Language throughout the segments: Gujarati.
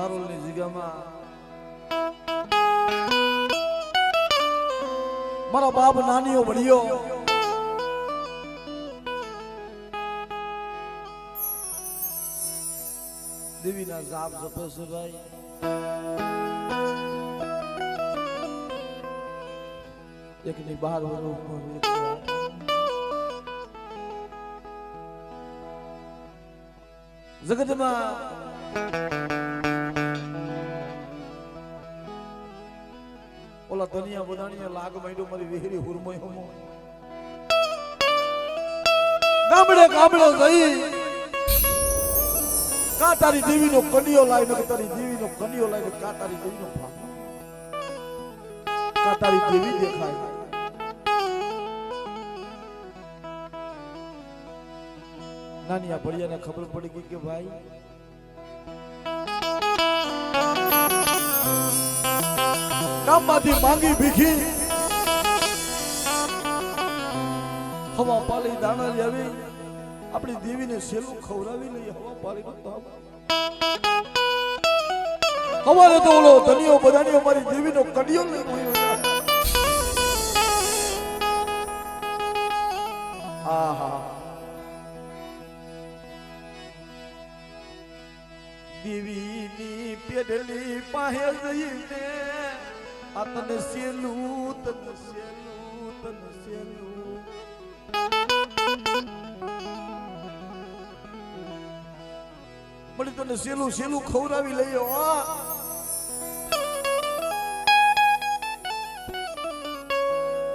સારોલની જગ્યામાં મારા બાપ નાનીઓ ભણ્યો દેવીના જાપ જપે છે ભાઈ. એકની બહાર વરો ઉપર એક જગતમાં ઓલા ધનિયા બધાણીયા લાગ માંડ્યો, મારી વેહરી હુરમય હમો. ગામડે ગામડે જઈ કા તારી દેવીનો કનિયો લાવીને કે તારી દેવીનો કનિયો લાવીને કા તારી દેવીનો ભાગ કા દેવી દેખાય. નાની આ ભડિયાને ખબર પડી ગઈ કે ભાઈ ગામમાંથી માંગી ભીખી. હવા પાલી દાણા લેવી આપણી દેવીને સેલું ખવડાવી લઈએ. હવા પાલી નો તાપ હવારે તો ઓલો ધનિયો બધાની અમારી દેવીનો કડિયો લઈ ગયો આહા. દેવીની પેડલી પાસે જઈને મળી તને સેલું સેલું ખવડાવી લઈએ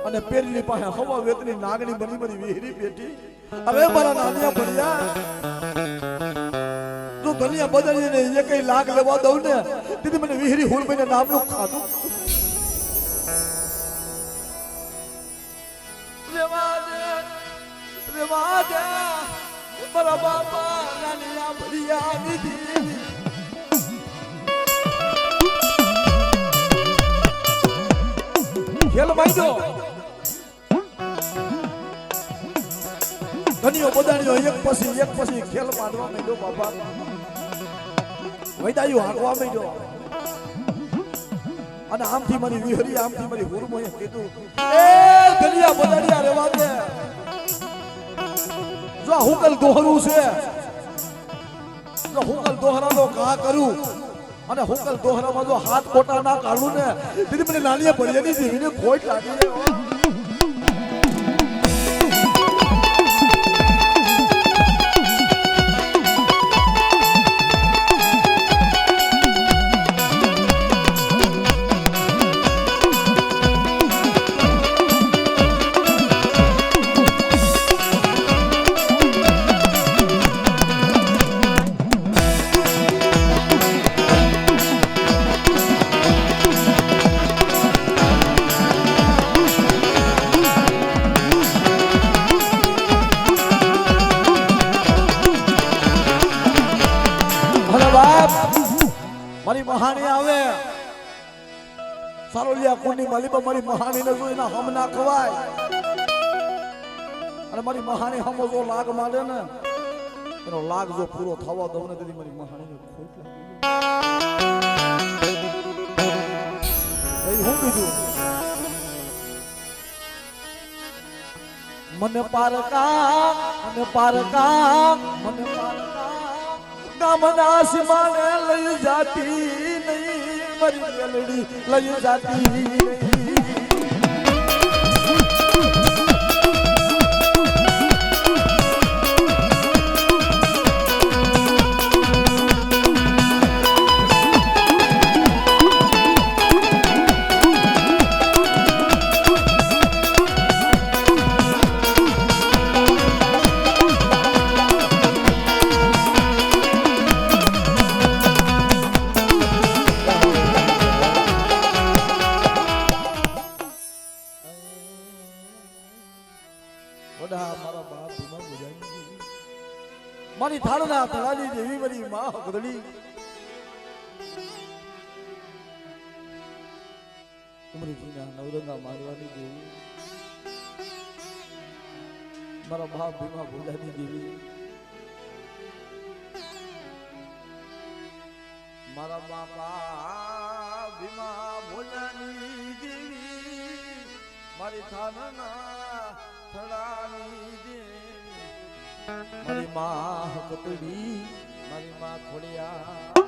અને પેલી પાસે હવા વેતની નાગણી બની બની વેરી બેઠી. હવે મારા નાનિયા ભણ્યા. તું ધનિયા બદલીને એ કઈ લાગ લેવા દઉં ને, તેથી મને વિહરી હુલ મહિને નામનું ખાધું. ખેલ માંડ્યો ધનિયો બદાણ્યો એક પછી એક પછી ખેલ માંડવા માંડ્યો બાપા વૈદાયું હાંકવા માંડ્યો અને આમથી મારી વિહરી આમથી મારી હુરમોએ કીધું એ ધનિયા બદાણ્યા રેવા દે જો હું હુકલ દોહરું છે જો હુકલ દોહરાનો કા કરું અને હું હુકલ દોહરામાં જો હાથ ખોટા ના કાઢું ને તેથી મને નાનીએ ભળિયાની દેવીને ખોટ લાગી સારોલિયા મારી મહાની મહાનીને જોઈને હમ ના ખવાય. અને મારી મહાની હમો જો લાગ માંડે ને, એનો લાગ જો પૂરો થવા દઉં ને, તેથી મારી મહાનીને ખોટ લાગી. હું બીજું મને પારકા મને પારકા મને પારકા. ગામના સીમાને લઈ જાતી. મારી લઈ જાતી. બાપા ભીમા ભોલાની દેવી મારી થાનના થડાની દેવી. મારી માં હકતડી મારી માં ખોડિયા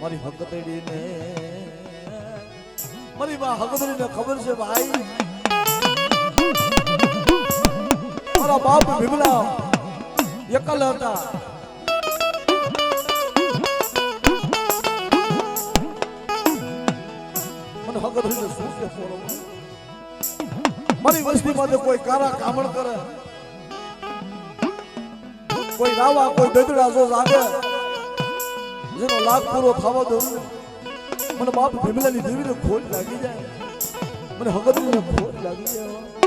મારી હકતડી ને મારી બા ને ખબર છે ભાઈ? મારા બાપ ભીમલા એકલ હતા. મને હકતડી ને શું કે મારી વસ્તીમાં જો કોઈ કારા કામણ કરે. કોઈ રાવા, કોઈ દદડા જો જાગે. જેનો લાભ પૂરો થવો દઉં મને બાપ ભીમલાની દેવીને ખોટ લાગી જાય. મને હગતની ખોટ લાગી જાય.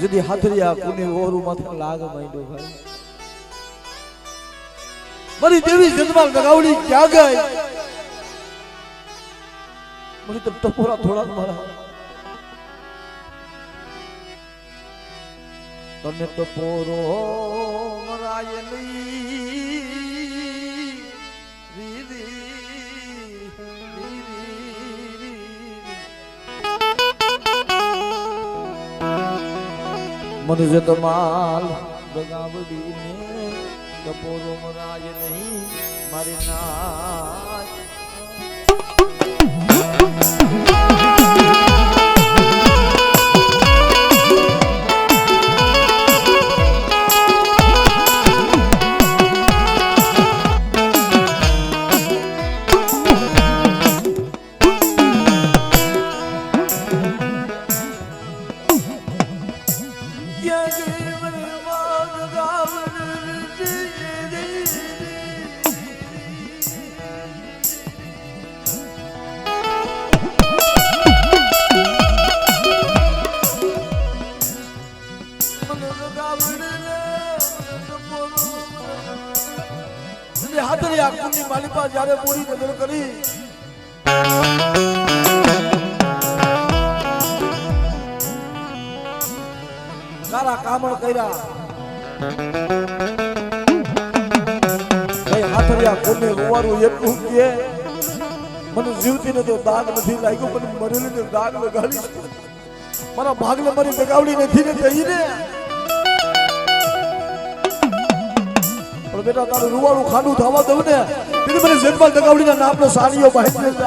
જદી હાથરિયા કુની ઓરું માથે લાગ માંડ્યો ભાઈ મારી દેવી જદમાર નગાવડી ક્યાં ગઈ? મને તો ટપોરા થોડા મારા. તને તો મરાય નહીં. રી. તો માલ તમાલ બગાવડીને ટપોરો મરાય નહીં મારી ના મને તો દાગ નથી લાગ્યો, પણ મરેલીને દાગ લગાડી મારા ભાગને મારી દગાવડી નથી ને કહીને પણ બેટા, તારું રૂવાળું ખાડું થવા દઉં ને. મને જન્માલ દગાવડીના નામનો સારીઓ બાંધી દે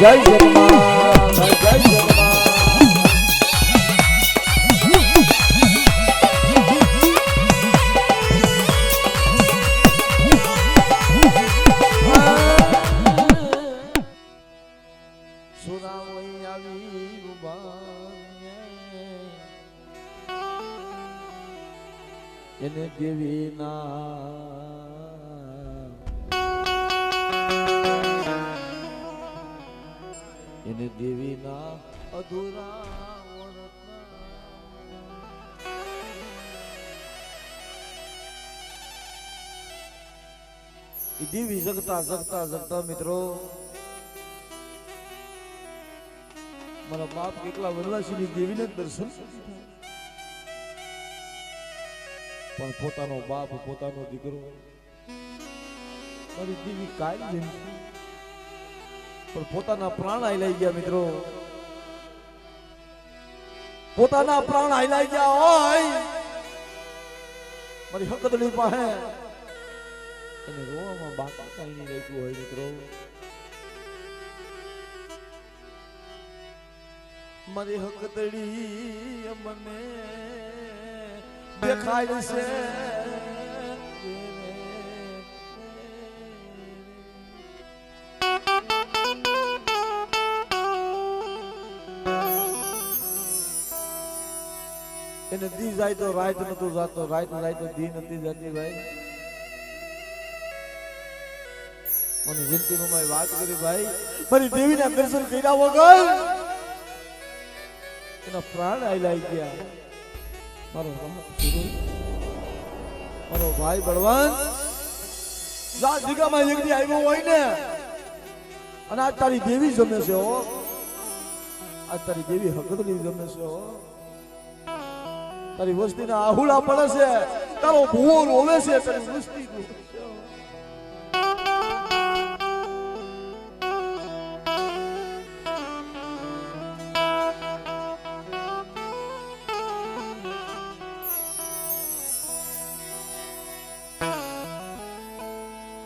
જગન્નાથ જય ઈ દેવી જગતા જગતા જગતા મિત્રો. મારા બાપ કેટલા વનવાસીની દેવીને દર્શન પણ પોતાનો બાપ, પોતાનો દીકરો, મારી દેવી કાંઈ જેમ. પણ પોતાના પ્રાણ આઈ ગયા મિત્રો. પોતાના પ્રાણ આઈ ગયા હોય. મારી હકદડી પાસે એને રોવામાં બાકી કઈ નહીં રહેતું હોય મિત્રો. મારી હકતડી મને દેખાય છે. એને દી જાય તો રાત નતું જાતો રાત જાય તો દી નથી જતી ભાઈ. મને જિંદગીમાં મારી વાત કરી, ભાઈ. મારી દેવીના દર્શન કર્યા વગર એના પ્રાણ આઈ ગયા. મારો મારો ભાઈ બળવાન, જા જગ્યામાં એક દી આવ્યો હોય ને. અને આજ તારી દેવી જમે છે, હો. આજ તારી દેવી હકતની જમે છે, હો. તારી વસ્તીના આહુડા પડે છે. તારો ભૂવો રોવે છે, તારી વસ્તી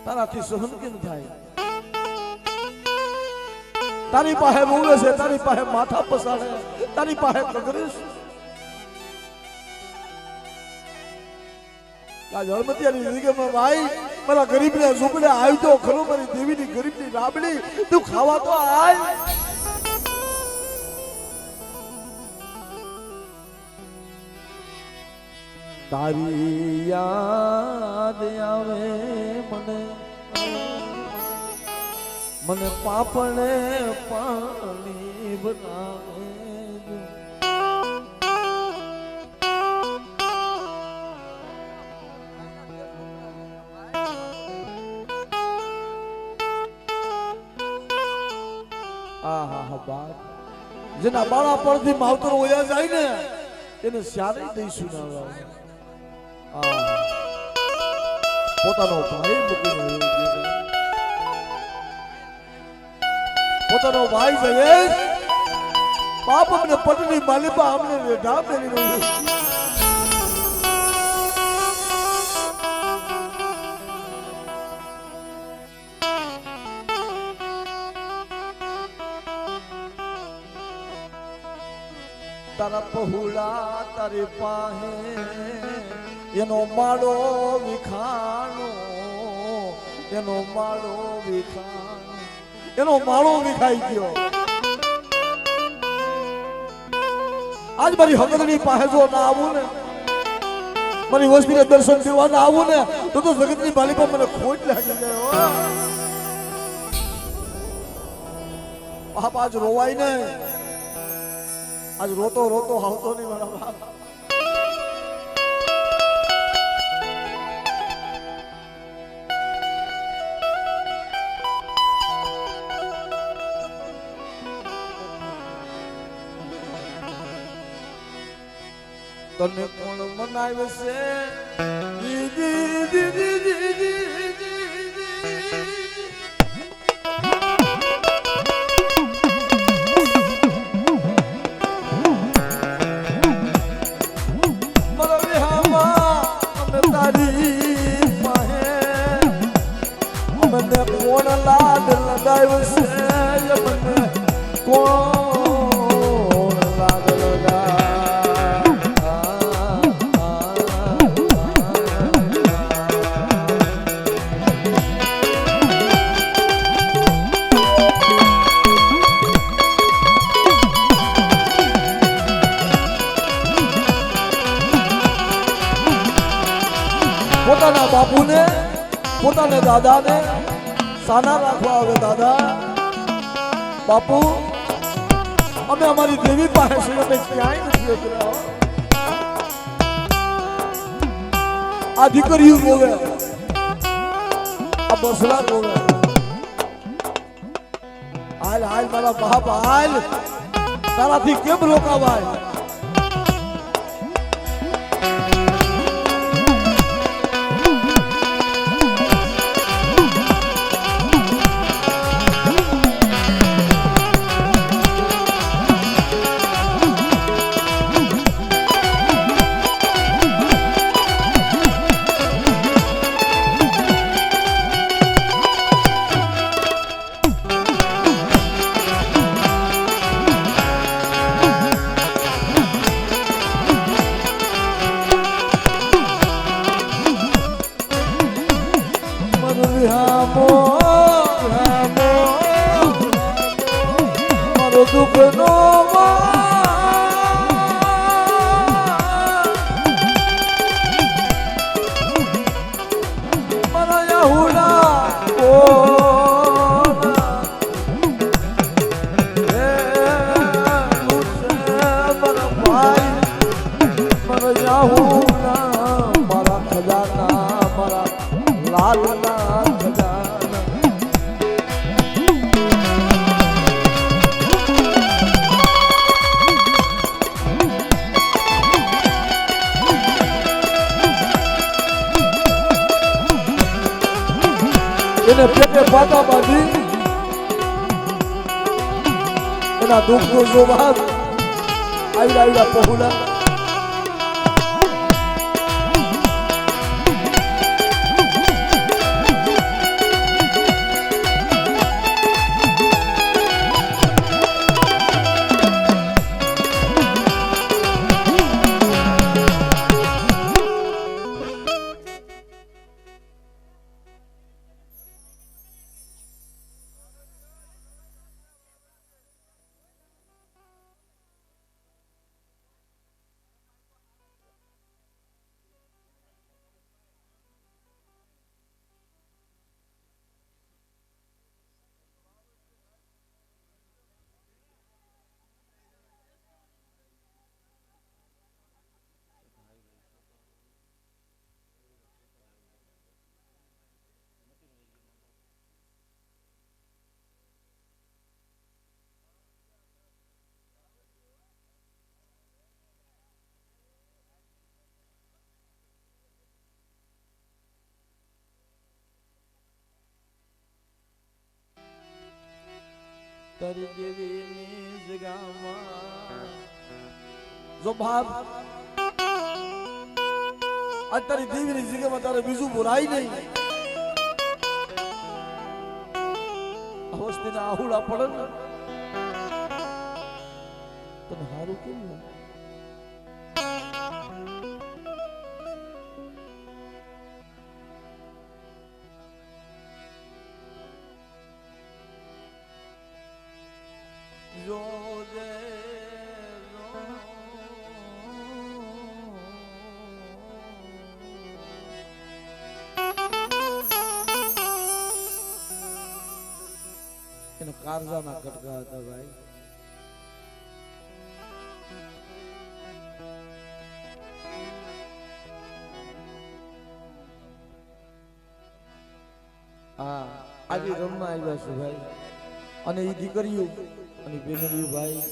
તારાથી સહન કેમ થાય તારી પાસે રોવે છે તારી પાસે માથા પસાડે તારી પાસે કગરીશ જળમતિયાની જિંદગીમાં ભાઈ મારા ગરીબને ઝૂંપડે આવી તો ખરો મારી દેવીની ગરીબની રાબડી તું ખાવા તો આય તારી યાદ આવે મને. મને પાપણે પાણી બનાવે જેના બાળા પરથી માવતર ઓયા જાય ને, એને સ્યારે દઈશું ના પોતાનો ભાઈ મૂકીને વયો ગયો છે. પોતાનો ભાઈ જયેશ બાપ અમને પટની માલિપા અમને વેઢા મેલી રહ્યું છે. તારા પહુડા તારી પાસે એનો માળો વિખાણો, એનો માળો વિખાણો. એનો માળો વિખાઈ ગયો. આજ મારી હકતની પાસે જો ના આવું ને, મારી વસ્તીને દર્શન દેવા ના આવું ને, તો તો જગતની માલિકા મને ખોટ લાગી ગયો બાપ આજ રોવાય ને આજ રોતો રોતો આવતો નહીં મારા બાપ તને કોણ મનાવશે દીદી દીદી દાદાને સાના રાખવા આવે દાદા. બાપુ, અમે અમારી દેવી પાસે છીએ અમે ક્યાંય નથી ઉતર્યા. આ દીકરીઓ રોવે આ બસલા રોવે હાલ હાલ, મારા બાપ, હાલ. તારાથી કેમ રોકાવાય? એને પેટે પાટા બાંધી એના દુઃખનો સ્વભાવ આવી આવ્યા પહોળા. તારી દેવીની જગામાં જો બાપ આ તારી દેવીની જગ્યામાં તારે બીજું બોલાય નહીં. અવસ્થિના આહુડા પડે ને તને સારું કેમ કારજાના કટકા હતા ભાઈ. હા, આજે રમવા આવ્યા છે ભાઈ. અને એ દીકરીઓ અને બેનરીઓ ભાઈ,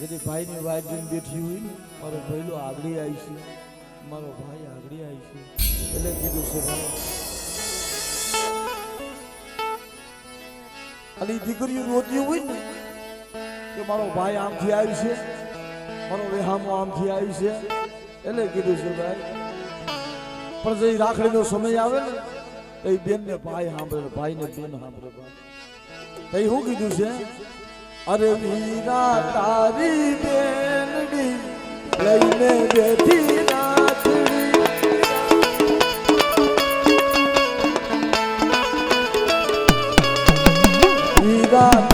જેની ભાઈની વાત જોઈને બેઠી હોય ને, મારો ભાઈલો આગળી આવી છે. મારો ભાઈ આગળી આવી છે. એટલે કીધું છે ભાઈ અને એ દીકરીઓ રોતી હોય ને, કે મારો ભાઈ આમથી આવ્યું છે, મારો વેહામો આમથી આવ્યું છે, એટલે કીધું છે ભાઈ, પણ જે રાખડીનો સમય આવે ને, તો એ બેનને ભાઈ સાંભળે, ભાઈને બેન સાંભળે ભાઈ. તઈ શું કીધું છે? અરે વીરા તારી બેનડી લઈને બેઠી વીરા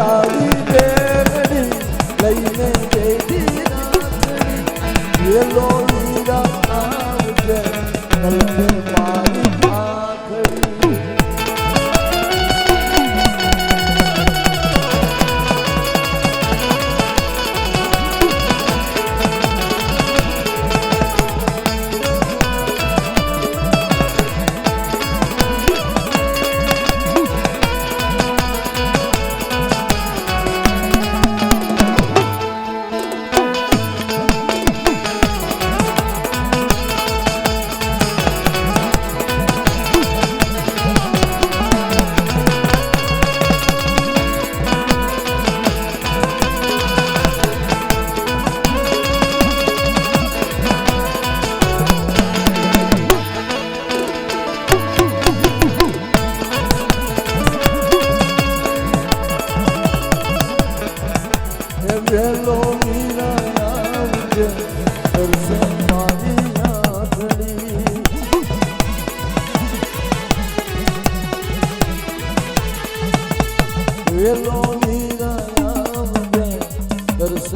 એ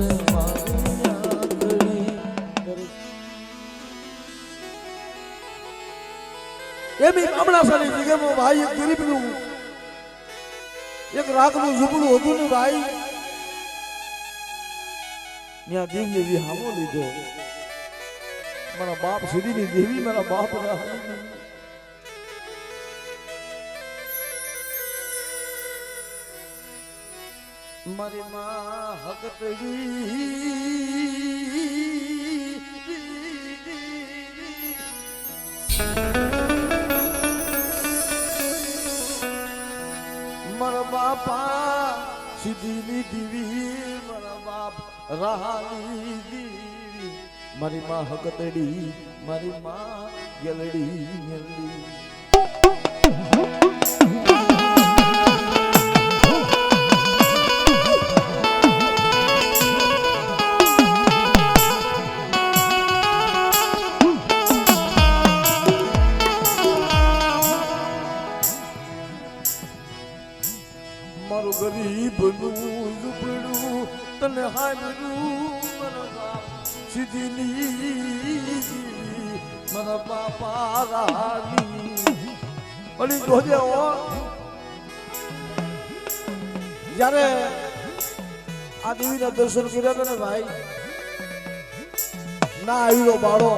બી કમળાસાની જગ્યામાં ભાઈ, એક એક રાખનું ઝૂંપડું હતું ને ભાઈ. ત્યાં દેવી હામો લીધો. મારા બાપ સુધીની દેવી, મારા બાપ મારી માં હકતડી મારા બાપા સીધીની દીવી, મારા બાપ રાહાની દીવી. મારી માં હકતડી મારી માં ગેલડી ગેલડી. દર્શન કર્યા ને ભાઈ? ના આવ્યો બાળો.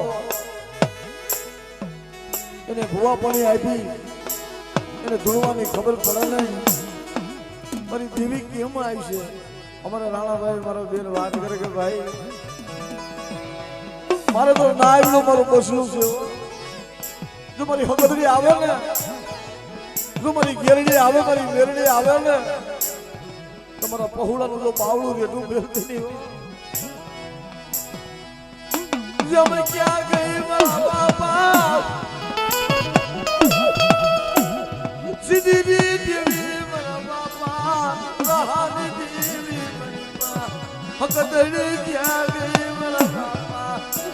એને ભૂવા પાણી આપી. એને ધૂળવાની ખબર પડે નહીં. મારી દેવી કેમ આવી છે? અમારા રાણાભાઈ, મારો બેન વાત કરે કે ભાઈ, મારે તો ના આવ્યું, મારું બસલું છે. જો મારી હગદરી આવે ને, જો મારી ગેરડી આવે, મારી મેરડી આવે ને તમારા પહોળાનું જો પાવડું રેડું મેળતી નહીં જમ ક્યાં ગઈ મારા બાપા? સીધી દેવી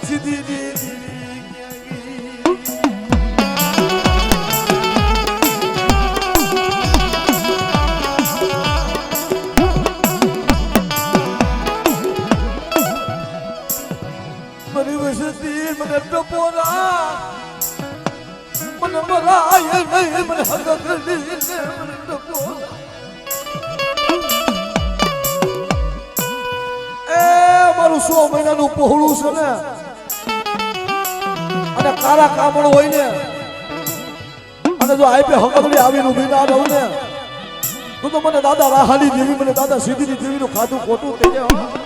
મારા મને ટપોરા મને મરાય નહીં, મને હગકડી ને મને ટપોરા એ મારું સો મહિનાનું પહોળું છે ને. અને કારા કામણ હોય ને. અને જો આઈપે હકકડી આવીને ઊભી ના રહું ને, તું તો મને દાદા રાહાની જીવી મને દાદા સીધીની દેવીનું ખાધું ખોટું થઈ જાય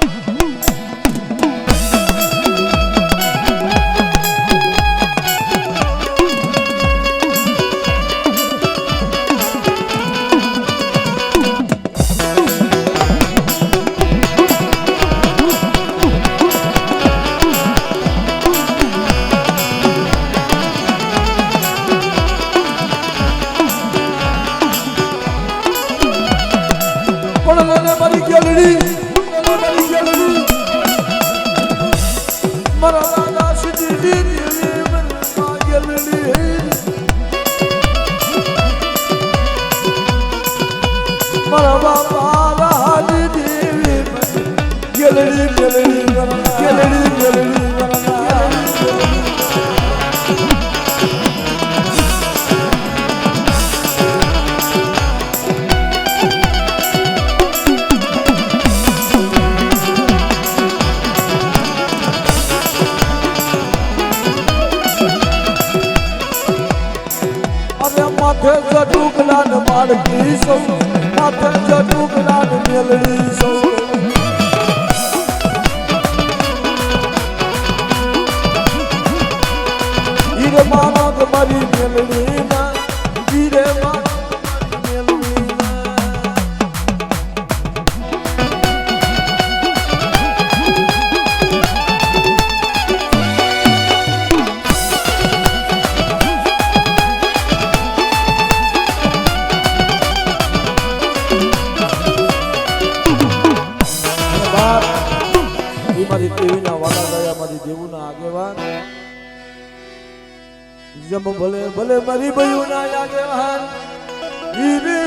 મારા બાપા રાની દેવી ગેલડી ગેલડી સૌ માથે જટુકલા ને મેલડી જમ ભલે ભલે મારી બયુના આગેવાન રી રે.